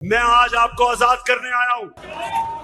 मैं आज आपको आज़ाद करने आया हूँ।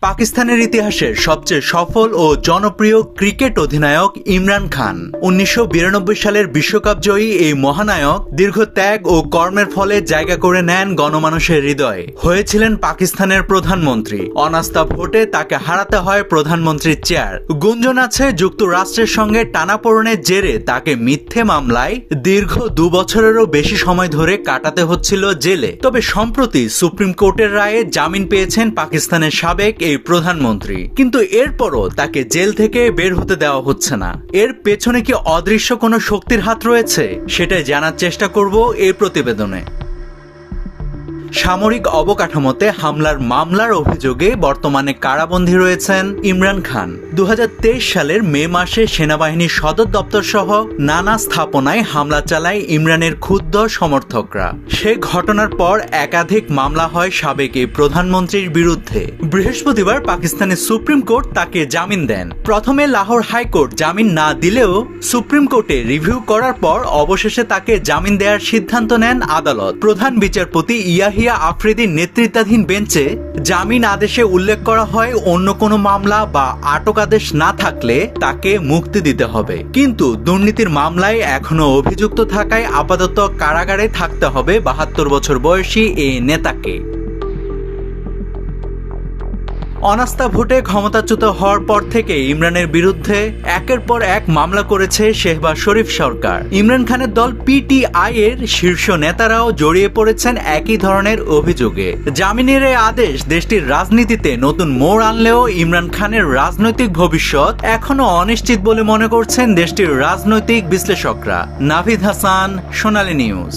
পাকিস্তানের ইতিহাসের সবচেয়ে সফল ও জনপ্রিয় ক্রিকেট অধিনায়ক ইমরান খান। উনিশশো বিরানব্বই সালের বিশ্বকাপ জয়ী এই মহানায়ক দীর্ঘ ত্যাগ ও কর্মের ফলে জায়গা করে নেন গণমানুষের হৃদয়ে। হয়েছিলেন পাকিস্তানের প্রধানমন্ত্রী। অনাস্থা ভোটে তাকে হারাতে হয় প্রধানমন্ত্রীর চেয়ার। গুঞ্জন আছে যুক্তরাষ্ট্রের সঙ্গে টানাপোড়েনের জেরে তাকে মিথ্যে মামলায় দীর্ঘ দু বছরেরও বেশি সময় ধরে কাটাতে হচ্ছিল জেলে। তবে সম্প্রতি সুপ্রিম কোর্টের রায়ে জামিন পেয়েছেন পাকিস্তানের সাবেক এই প্রধানমন্ত্রী। কিন্তু এরপরও তাকে জেল থেকে বের হতে দেওয়া হচ্ছে না। এর পেছনে কি অদৃশ্য কোনো শক্তির হাত রয়েছে? সেটাই জানার চেষ্টা করব এই প্রতিবেদনে। সামরিক অবকাঠামোতে হামলার মামলার অভিযোগে বর্তমানে কারাবন্দী রয়েছেন ইমরান খান। দু হাজার তেইশ সালের মে মাসে সেনাবাহিনীর সদর দপ্তর সহ নানা স্থাপনায় হামলা চালায় ইমরানের ক্ষুদ্র সমর্থকরা। সে ঘটনার পর একাধিক মামলা হয় সাবেক এই প্রধানমন্ত্রীর বিরুদ্ধে। বৃহস্পতিবার পাকিস্তানের সুপ্রিম কোর্ট তাকে জামিন দেন। প্রথমে লাহোর হাইকোর্ট জামিন না দিলেও সুপ্রিম কোর্টে রিভিউ করার পর অবশেষে তাকে জামিন দেওয়ার সিদ্ধান্ত নেন আদালত। প্রধান বিচারপতি ইয়াহিয়া আফ্রিদির নেতৃত্বাধীন বেঞ্চে জামিন আদেশে উল্লেখ করা হয় অন্য কোনো মামলা বা আটক আদেশ না থাকলে তাকে মুক্তি দিতে হবে। কিন্তু দুর্নীতির মামলায় এখনও অভিযুক্ত থাকায় আপাতত কারাগারে থাকতে হবে বাহাত্তর বছর বয়সী এই নেতাকে। অনাস্থা ভোটে ক্ষমতাচ্যুত হওয়ার পর থেকে ইমরানের বিরুদ্ধে একের পর এক মামলা করেছে শেহবাজ শরীফ সরকার। ইমরান খানের দল পিটিআই এর শীর্ষ নেতারাও জড়িয়ে পড়েছেন একই ধরনের অভিযোগে। জামিনের এই আদেশ দেশটির রাজনীতিতে নতুন মোড় আনলেও ইমরান খানের রাজনৈতিক ভবিষ্যৎ এখনও অনিশ্চিত বলে মনে করছেন দেশটির রাজনৈতিক বিশ্লেষকরা। নাভিদ হাসান, সোনালী নিউজ।